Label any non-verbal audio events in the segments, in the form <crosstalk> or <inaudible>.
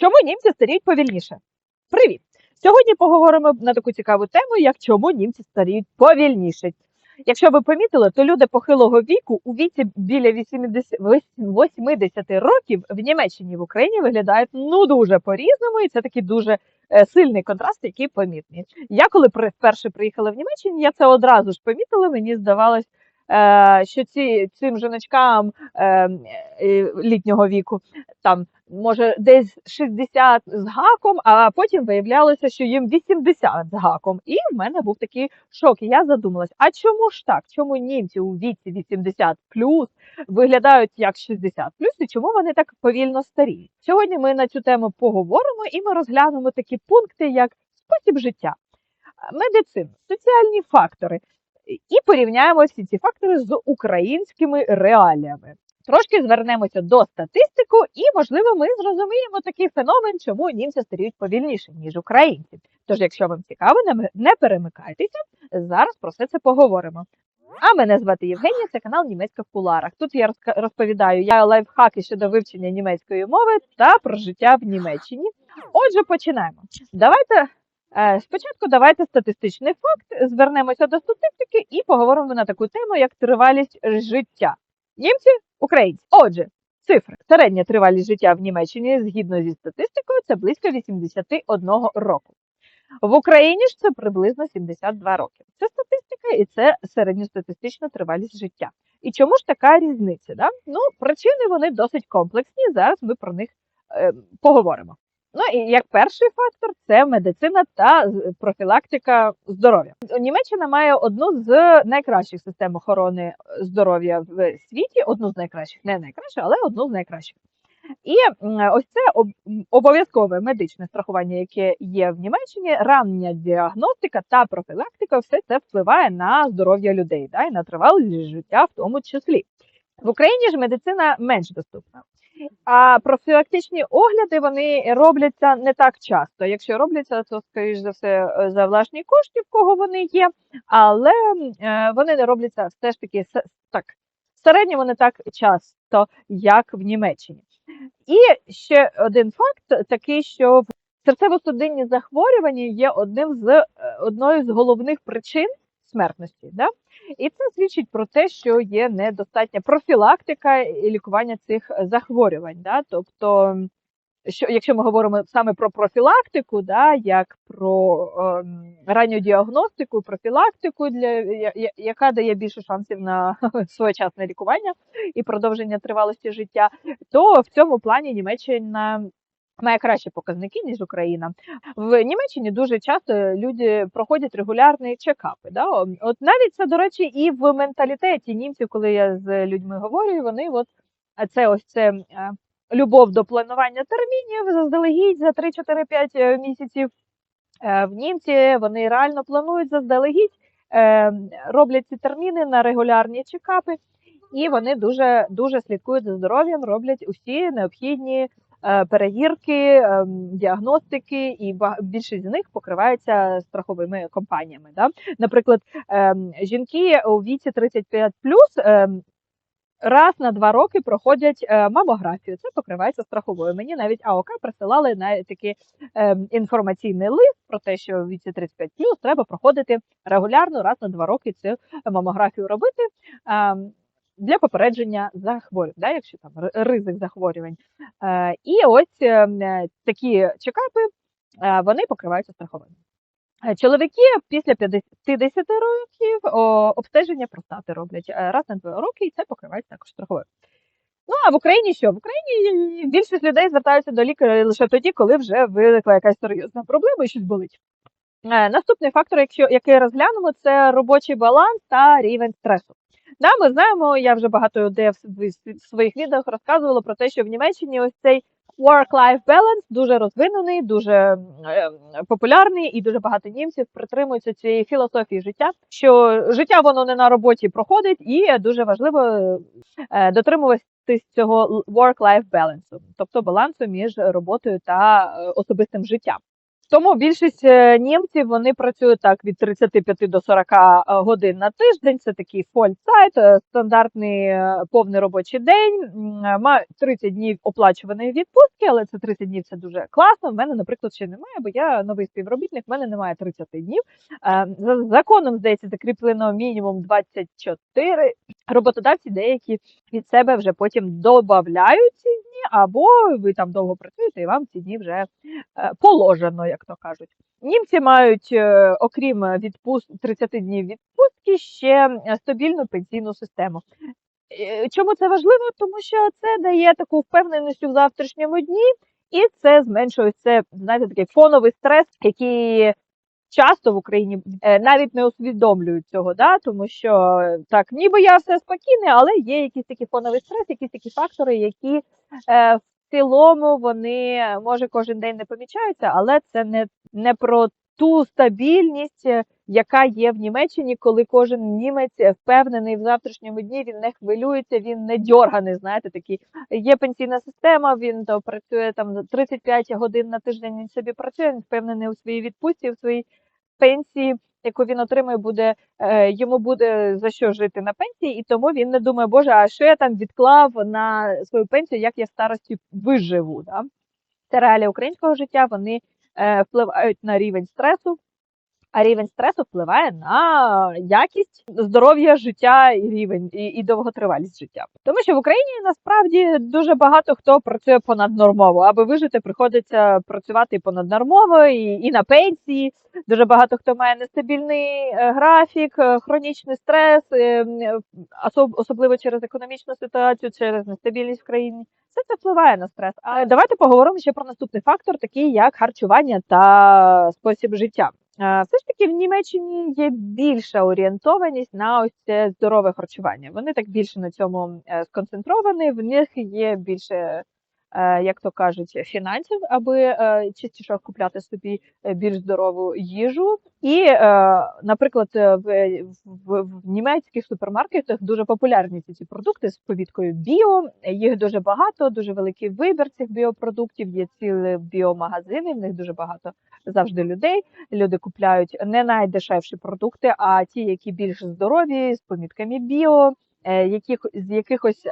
Чому німці старіють повільніше? Привіт! Сьогодні поговоримо на таку цікаву тему, як чому німці старіють повільніше. Якщо ви помітили, то люди похилого віку у віці біля 80, 80 років в Німеччині в Україні виглядають ну дуже по-різному, і це такий дуже е, сильний контраст, який помітний. Я коли вперше приїхала в Німеччині, я це одразу ж помітила. Мені здавалось, що ці цим жіночкам е, е, літнього віку там може десь 60 з гаком, а потім виявлялося, що їм 80 з гаком. І в мене був такий шок. І я задумалась: а чому ж так? Чому німці у віці 80 плюс виглядають як 60 плюс, і чому вони так повільно старіють? Сьогодні ми на цю тему поговоримо і ми розглянемо такі пункти, як спосіб життя, медицина, соціальні фактори. І порівняємо всі ці фактори з українськими реаліями. Трошки звернемося до статистику, і можливо ми зрозуміємо такий феномен, чому німці старіють повільніше ніж українці. Тож, якщо вам цікаво, не- перемикайтеся. Зараз про все це поговоримо. А мене звати Євгенія, це канал Німецька в куларах. Тут я розповідаю я лайфхаки щодо вивчення німецької мови та про життя в Німеччині. Отже, починаємо. Давайте спочатку давайте статистичний факт. Звернемося до статистики і поговоримо на таку тему, як тривалість життя. Німці, українці. Отже, цифри. Середня тривалість життя в Німеччині згідно зі статистикою це близько 81 року. В Україні ж це приблизно 72 роки. Це статистика і це середньостатистична тривалість життя. І чому ж така різниця? Да? Ну, причини вони досить комплексні. Зараз ми про них е, поговоримо. Ну і як перший фактор це медицина та профілактика здоров'я. Німеччина має одну з найкращих систем охорони здоров'я в світі, одну з найкращих, не найкращу, але одну з найкращих. І ось це обов'язкове медичне страхування, яке є в Німеччині, рання діагностика та профілактика, все це впливає на здоров'я людей, да, і на тривалість життя в тому числі. В Україні ж медицина менш доступна. А профілактичні огляди вони робляться не так часто. Якщо робляться, то скоріш за все е, за власні кошти, в кого вони є, але е, вони не робляться все ж таки так в середньому не так часто, як в Німеччині. І ще один факт такий, що серцево-судинні захворювання є одним з е, одною з головних причин смертності. Да? І це свідчить про те, що є недостатня профілактика і лікування цих захворювань. Да? Тобто, що, якщо ми говоримо саме про профілактику, да, як про ем, ранню діагностику, профілактику, для, я- я- яка дає більше шансів на <laughs> своєчасне лікування і продовження тривалості життя, то в цьому плані Німеччина має кращі показники, ніж Україна. В Німеччині дуже часто люди проходять регулярні чекапи. Да? От навіть це, до речі, і в менталітеті німців, коли я з людьми говорю, вони от а це ось це е, любов до планування термінів заздалегідь за 3-4-5 місяців. Е, В німці вони реально планують заздалегідь, е, роблять ці терміни на регулярні чекапи, і вони дуже дуже слідкують за здоров'ям, роблять усі необхідні е, перевірки, е, діагностики, і більшість з них покривається страховими компаніями. Да? Наприклад, е, жінки у віці 35 е, раз на два роки проходять е, мамографію. Це покривається страховою. Мені навіть АОК присилали навіть такий е, інформаційний лист про те, що в віці 35 треба проходити регулярно раз на два роки цю мамографію робити. Для попередження захворювань, да, якщо там ризик захворювань. Е, і ось е, е, такі чекапи вони покриваються страховими. Е, Чоловіки після 50 років обстеження простати роблять раз на два роки, і це покривається також страховою. Ну а в Україні що? В Україні більшість людей звертаються до лікаря лише тоді, коли вже виникла якась серйозна проблема і щось болить. Наступний фактор, якщо який розглянемо, це робочий баланс та рівень стресу. Да, ми знаємо, я вже багато де в своїх відео розказувала про те, що в Німеччині ось цей work-life balance дуже розвинений, дуже е, популярний, і дуже багато німців притримуються цієї філософії життя, що життя воно не на роботі проходить, і дуже важливо е, дотримуватись цього work-life balance, тобто балансу між роботою та е, особистим життям. Тому більшість е, німців вони працюють так від 35 до 40 годин на тиждень. Це такий фольцайт, е, стандартний е, повний робочий день. М, е, 30 днів оплачуваної відпустки, але це 30 днів це дуже класно. В мене, наприклад, ще немає, бо я новий співробітник. В мене немає 30 днів. Е, За законом здається, закріплено мінімум 24. Роботодавці деякі від себе вже потім додають ці дні, або ви там довго працюєте, і вам ці дні вже е, положено, як то кажуть. Німці мають, е, окрім відпуст 30 днів відпустки, ще е, стабільну пенсійну систему. Е, Чому це важливо? Тому що це дає таку впевненість у завтрашньому дні, і це зменшує це, знаєте, такий фоновий стрес, який часто в Україні е, навіть не усвідомлюють цього, да? тому що е, так, ніби я все спокійне, але є якийсь такий фоновий стрес, якісь такі фактори, які е, цілому вони може кожен день не помічаються, але це не, не про ту стабільність, е, яка є в Німеччині, коли кожен німець впевнений в завтрашньому дні, він не хвилюється, він не дьорганий. Знаєте, такий є пенсійна система. Він то працює там 35 годин на тиждень. Він собі працює. Він впевнений у своїй відпустці, у своїй пенсії, яку він отримує, буде е, йому буде за що жити на пенсії, і тому він не думає, боже, а що я там відклав на свою пенсію, як я в старості виживу. Да? Це реалії українського життя. Вони е, впливають на рівень стресу. А рівень стресу впливає на якість здоров'я життя і рівень і, і довготривалість життя. Тому що в Україні насправді дуже багато хто працює понаднормово. Аби вижити, приходиться працювати понаднормово і, і на пенсії. Дуже багато хто має нестабільний е, графік, е, хронічний стрес, е, особливо через економічну ситуацію, через нестабільність в країні. Все це впливає на стрес. А давайте поговоримо ще про наступний фактор, такий як харчування та спосіб життя. Все ж таки в Німеччині є більша орієнтованість на ось це здорове харчування. Вони так більше на цьому е, сконцентровані. В них є більше, як то кажуть, фінансів, аби е, частіше купляти собі е, більш здорову їжу. І, е, наприклад, е, в, в, в німецьких супермаркетах дуже популярні ці, продукти з повідкою біо. Їх дуже багато, дуже великий вибір цих біопродуктів. Є цілі біомагазини. В них дуже багато завжди людей. Люди купляють не найдешевші продукти, а ті, які більш здорові, з помітками біо, е, яких з якихось.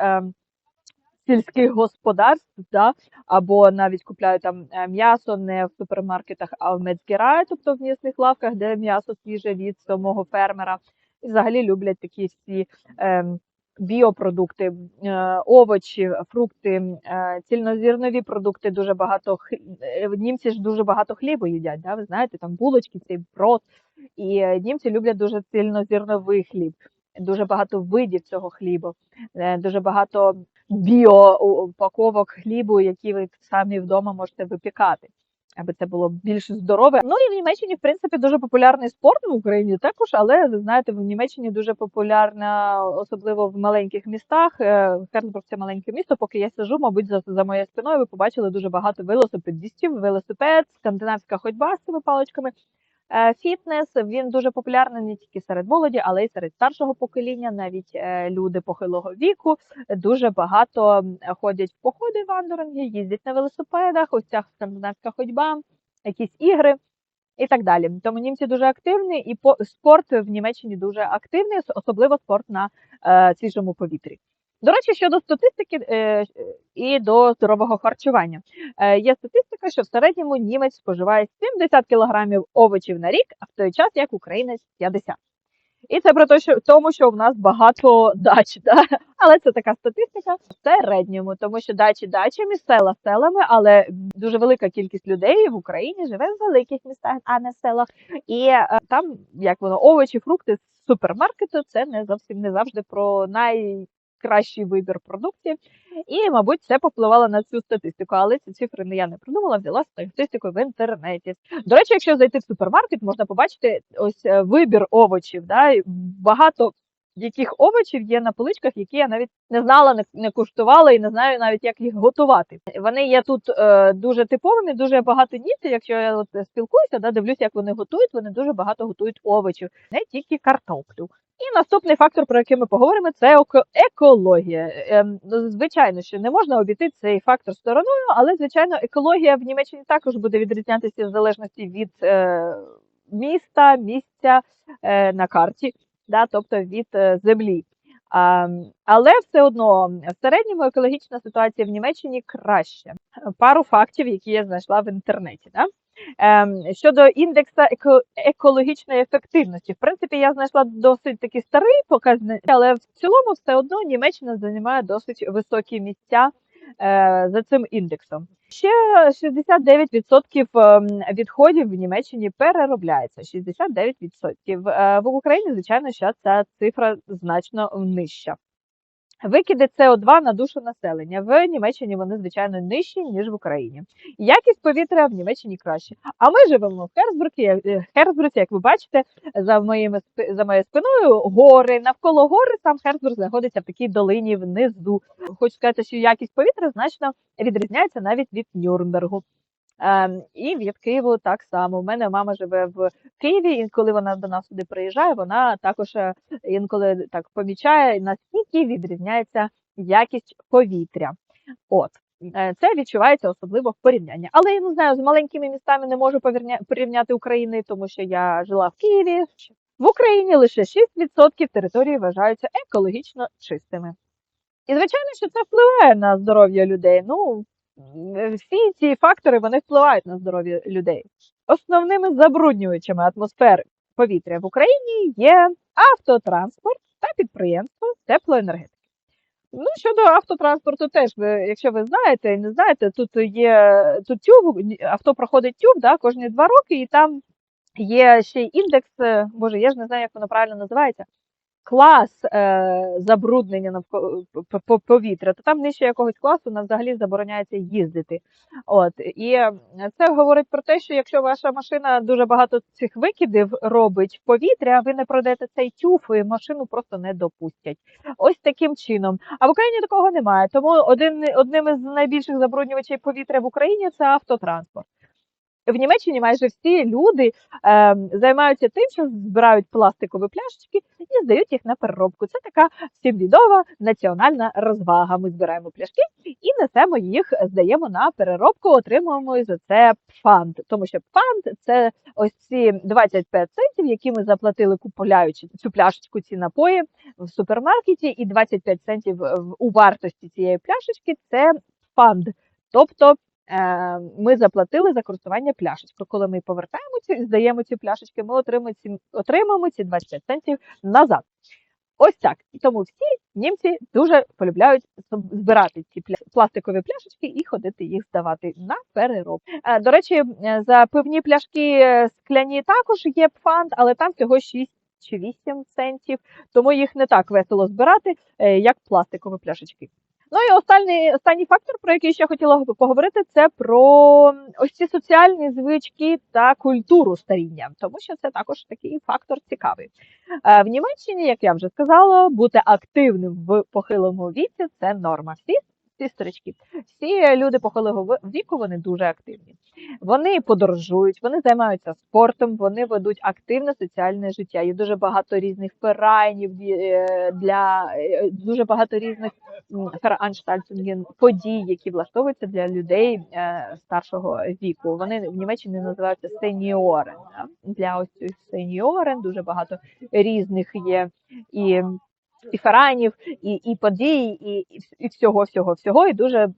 Е, Сільських господарств, да, або навіть купляють там е, м'ясо не в супермаркетах, а в Мецгерай, тобто в м'ясних лавках, де м'ясо свіже від самого фермера. І взагалі люблять такі всі ем, біопродукти, е, овочі, фрукти, е, цільнозірнові продукти. Дуже багато хл- е, німці ж дуже багато хлібу їдять. Да? Ви знаєте, там булочки, цей брод. І е, німці люблять дуже цільнозірновий хліб. Дуже багато видів цього хлібу, е, дуже багато біоупаковок хлібу, які ви самі вдома можете випікати. Аби це було більш здорове. Ну і в Німеччині, в принципі, дуже популярний спорт в Україні також, але ви знаєте, в Німеччині дуже популярна, особливо в маленьких містах. Е, це маленьке місто. Поки я сижу, мабуть, за, за моєю спиною ви побачили дуже багато велосипедистів, велосипед, скандинавська ходьба з цими паличками. Е, Фітнес він дуже популярний не тільки серед молоді, але й серед старшого покоління. Навіть е, люди похилого віку дуже багато ходять в походи вандеринги, їздять на велосипедах, ось ця скандинавська ходьба, якісь ігри і так далі. Тому німці дуже активні, і по спорт в Німеччині дуже активний, особливо спорт на е, свіжому повітрі. До речі, щодо статистики е, і до здорового харчування. Е, є статистика, що в середньому німець споживає 70 кілограмів овочів на рік, а в той час як українець 50. І це про те, що тому, що в нас багато дач, да? але це така статистика в середньому, тому що дачі дачами, села селами, але дуже велика кількість людей в Україні живе в великих містах, а не в селах. І е, там, як воно, овочі, фрукти з супермаркету, це не зовсім не завжди про найкращий вибір продуктів. І, мабуть, це попливало на цю статистику, але ці цифри не я не придумала, взяла статистику в інтернеті. До речі, якщо зайти в супермаркет, можна побачити ось е, вибір овочів. Да? Багато яких овочів є на поличках, які я навіть не знала, не, не куштувала і не знаю навіть, як їх готувати. Вони є тут е, дуже типовими, дуже багато німців. Якщо я от спілкуюся, да, дивлюся, як вони готують, вони дуже багато готують овочів, не тільки картоплю. І наступний фактор, про який ми поговоримо, це екологія. Ем, ну, Звичайно, що не можна обійти цей фактор стороною, але звичайно, екологія в Німеччині також буде відрізнятися в залежності від е, міста, місця е, на карті, да, тобто від е, землі. Але все одно в середньому екологічна ситуація в Німеччині краще. Пару фактів, які я знайшла в інтернеті. Да? Ем, щодо індексу еко- екологічної ефективності, в принципі, я знайшла досить такий старий показник, але в цілому все одно Німеччина займає досить високі місця е, за цим індексом. Ще 69% ем, відходів в Німеччині переробляється. 69%. Е, В Україні, звичайно, що ця цифра значно нижча. Викиди СО2 на душу населення в Німеччині вони звичайно нижчі ніж в Україні. Якість повітря в Німеччині краще. А ми живемо в Херцбурзі, як- е, як ви бачите, за моїми за моєю спиною гори. Навколо гори сам Херцбург знаходиться в такій долині внизу. Хочу сказати, що якість повітря значно відрізняється навіть від Нюрнбергу. Ем, і від Києву так само. У мене мама живе в Києві, і коли вона до нас сюди приїжджає, вона також е, інколи так помічає, наскільки відрізняється якість повітря. От. Е, Це відчувається особливо в порівнянні. Але я не знаю, з маленькими містами не можу порівняти України, тому що я жила в Києві. В Україні лише 6% території вважаються екологічно чистими. І звичайно, що це впливає на здоров'я людей. Ну, всі ці фактори вони впливають на здоров'я людей. Основними забруднювачами атмосфери повітря в Україні є автотранспорт та підприємство теплоенергетики. Ну, щодо автотранспорту, теж ви, якщо ви знаєте і не знаєте, тут є тут тюб, авто проходить тюб да, кожні два роки, і там є ще індекс, е, боже, я ж не знаю, як воно правильно називається. Клас е, забруднення навко- п- п- повітря, то там нижче якогось класу нам взагалі забороняється їздити. От і це говорить про те, що якщо ваша машина дуже багато цих викидів робить в повітря, ви не пройдете цей тюф, і машину просто не допустять. Ось таким чином. А в Україні такого немає. Тому один одним із найбільших забруднювачів повітря в Україні це автотранспорт. В Німеччині майже всі люди е, займаються тим, що збирають пластикові пляшечки і здають їх на переробку. Це така всім відома національна розвага. Ми збираємо пляшки і несемо їх, здаємо на переробку, отримуємо за це фанд. Тому що фанд це ось ці 25 центів, які ми заплатили, купуючи цю пляшечку, ці напої в супермаркеті, і 25 центів у вартості цієї пляшечки це фанд. Тобто ми заплатили за користування пляшечкою. Коли ми повертаємо ці, здаємо ці пляшечки, ми отримаємо ці 25 центів назад. Ось так. І тому всі німці дуже полюбляють збирати ці пластикові пляшечки і ходити їх здавати на перероб. Е, До речі, за пивні пляшки е, скляні також є фанд, але там всього 6 чи 8 центів, тому їх не так весело збирати, е, як пластикові пляшечки. Ну і останній, останній фактор, про який ще хотіла поговорити, це про ось ці соціальні звички та культуру старіння, тому що це також такий фактор цікавий. Е, В Німеччині, як я вже сказала, бути активним в похилому віці це норма. Всі всі старички, всі люди похилого віку вони дуже активні. Вони подорожують, вони займаються спортом, вони ведуть активне соціальне життя. Є дуже багато різних ферайнів е, для е, дуже багато різних м, подій, які влаштовуються для людей е, старшого віку. Вони в Німеччині називаються сеньорен. Для ось цих сеньорен дуже багато різних є і, і феранів, і, і подій, і, і всього, всього, всього, і дуже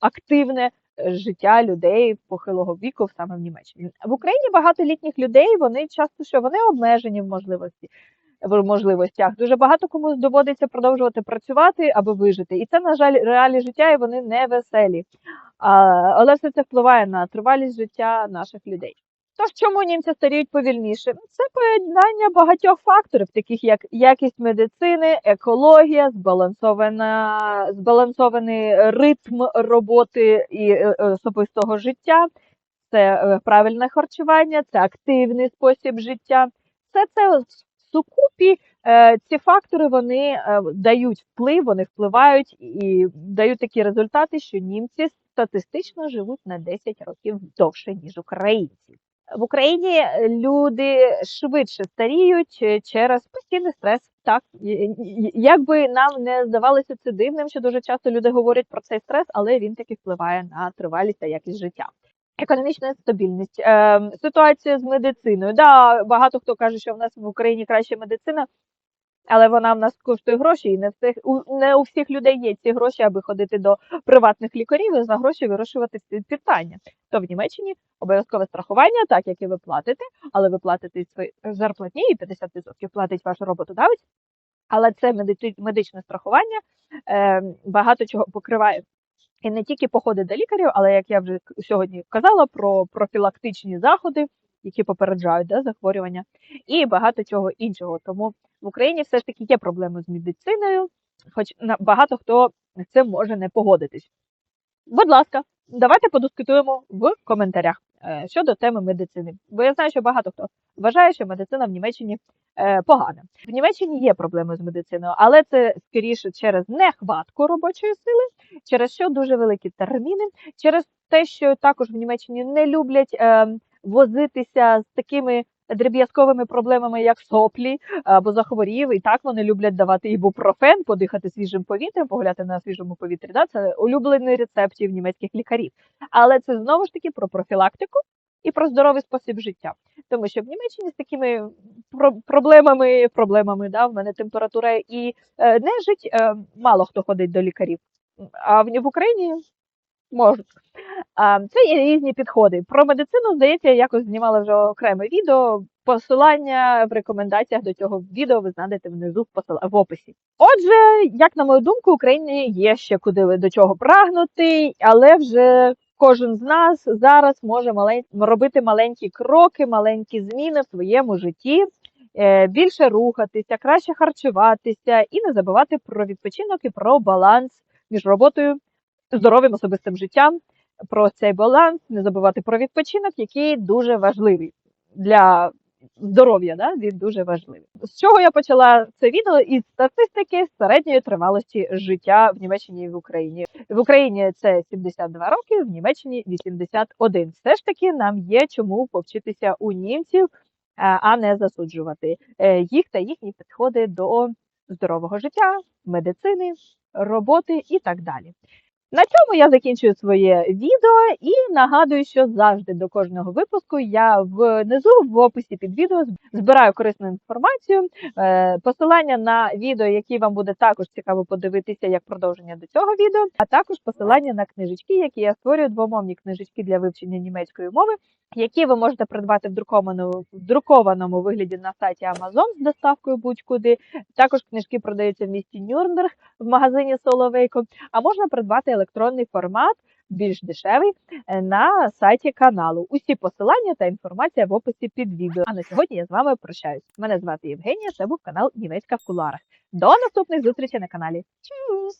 активне е, життя людей похилого віку саме в Німеччині. В Україні багато літніх людей, вони часто що вони обмежені в можливості. В можливостях дуже багато комусь доводиться продовжувати працювати, аби вижити, і це на жаль реалії життя, і вони не веселі. Але все це впливає на тривалість життя наших людей. Тож чому німці старіють повільніше? Це поєднання багатьох факторів, таких як якість медицини, екологія, збалансована, збалансований ритм роботи і е, е, особистого життя, це е, правильне харчування, це активний спосіб життя. Все це в сукупі ці фактори вони дають вплив, вони впливають і дають такі результати, що німці статистично живуть на 10 років довше, ніж українці. В Україні люди швидше старіють е, через постійний стрес. Так, І- і- як би нам не здавалося це дивним, що дуже часто люди говорять про цей стрес, але він таки впливає на тривалість та якість життя. Економічна стабільність, е, ситуація з медициною. Да, багато хто каже, що в нас в Україні краща медицина, але вона в нас коштує гроші, і не всіх не у всіх людей є ці гроші, аби ходити до приватних лікарів і за гроші вирішувати ці питання. То в Німеччині обов'язкове страхування, так як і ви платите, але ви платите свої зарплатні, і 50% платить ваш роботодавець. Але це медичне страхування е, багато чого покриває. І не тільки походи до лікарів, але як я вже сьогодні казала про профілактичні заходи, які попереджають да, захворювання, і багато чого іншого. Тому в Україні все ж таки є проблеми з медициною, хоч багато хто з цим може не погодитись. Будь ласка, давайте подискутуємо в коментарях е, щодо теми медицини. Бо я знаю, що багато хто вважає, що медицина в Німеччині е, погана. В Німеччині є проблеми з медициною, але це скоріше через нехватку робочої сили, через що дуже великі терміни, через те, що також в Німеччині не люблять е, возитися з такими дріб'язковими проблемами, як соплі або захворів, і так вони люблять давати ібупрофен, подихати свіжим повітрям, погуляти на свіжому повітрі. Да? Це улюблений рецептів німецьких лікарів. Але це знову ж таки про профілактику і про здоровий спосіб життя. Тому що в Німеччині з такими про- проблемами, проблемами, да, в мене температура і е, нежить, е, мало хто ходить до лікарів. А в, в Україні можуть. Це є різні підходи. Про медицину, здається, я якось знімала вже окреме відео. Посилання в рекомендаціях до цього відео ви знайдете внизу в описі. Отже, як на мою думку, Україні є ще куди до чого прагнути, але вже кожен з нас зараз може малень... робити маленькі кроки, маленькі зміни в своєму житті, е, більше рухатися, краще харчуватися і не забувати про відпочинок і про баланс між роботою, здоровим особистим життям про цей баланс, не забувати про відпочинок, який дуже важливий для здоров'я. Да? Він дуже важливий. З чого я почала це відео? Із статистики середньої тривалості життя в Німеччині і в Україні. В Україні це 72 роки, в Німеччині 81. Все ж таки нам є чому повчитися у німців, е, а не засуджувати е, їх та їхні підходи до здорового життя, медицини, роботи і так далі. На цьому я закінчую своє відео і нагадую, що завжди до кожного випуску я внизу в описі під відео збираю корисну інформацію, е, посилання на відео, які вам буде також цікаво подивитися як продовження до цього відео, а також посилання на книжечки, які я створюю двомовні книжечки для вивчення німецької мови, які ви можете придбати в друкованому, в друкованому вигляді на сайті Amazon з доставкою будь-куди. Також книжки продаються в місті Нюрнберг в магазині Соловейко а можна придбати електронний формат більш дешевий е, на сайті каналу. Усі посилання та інформація в описі під відео. А на сьогодні я з вами прощаюсь. Мене звати Євгенія. Це був канал Німецька в куларах. До наступних зустрічей на каналі. Чус!